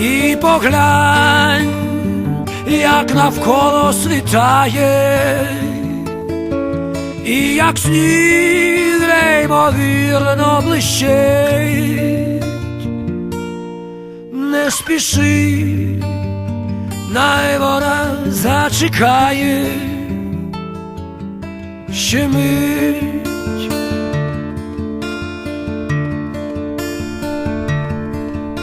І поглянь, як навколо світає, і як сніг неймовірно блищить, не спіши, най вона зачекає, ще мить.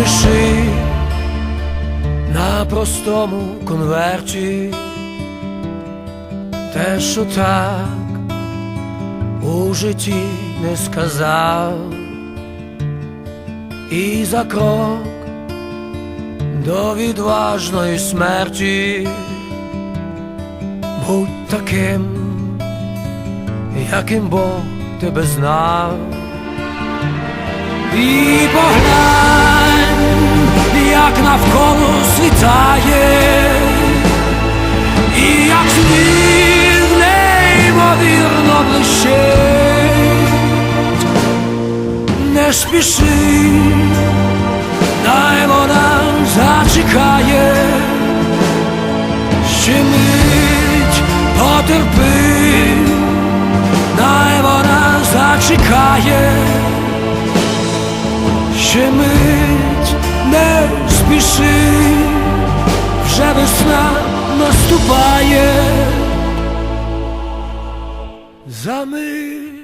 Напиши на простому конверті. Те, що так у житті не сказав, і за крок до відважної смерті. Будь таким, яким Бог тебе знав. І поглянь, як навколо світає, і як сніг неймовірно блищить, не спіши, дай вона зачекає, ще мить потерпи, дай вона зачекає. Ще мить спіши, вже весна наступає за мить.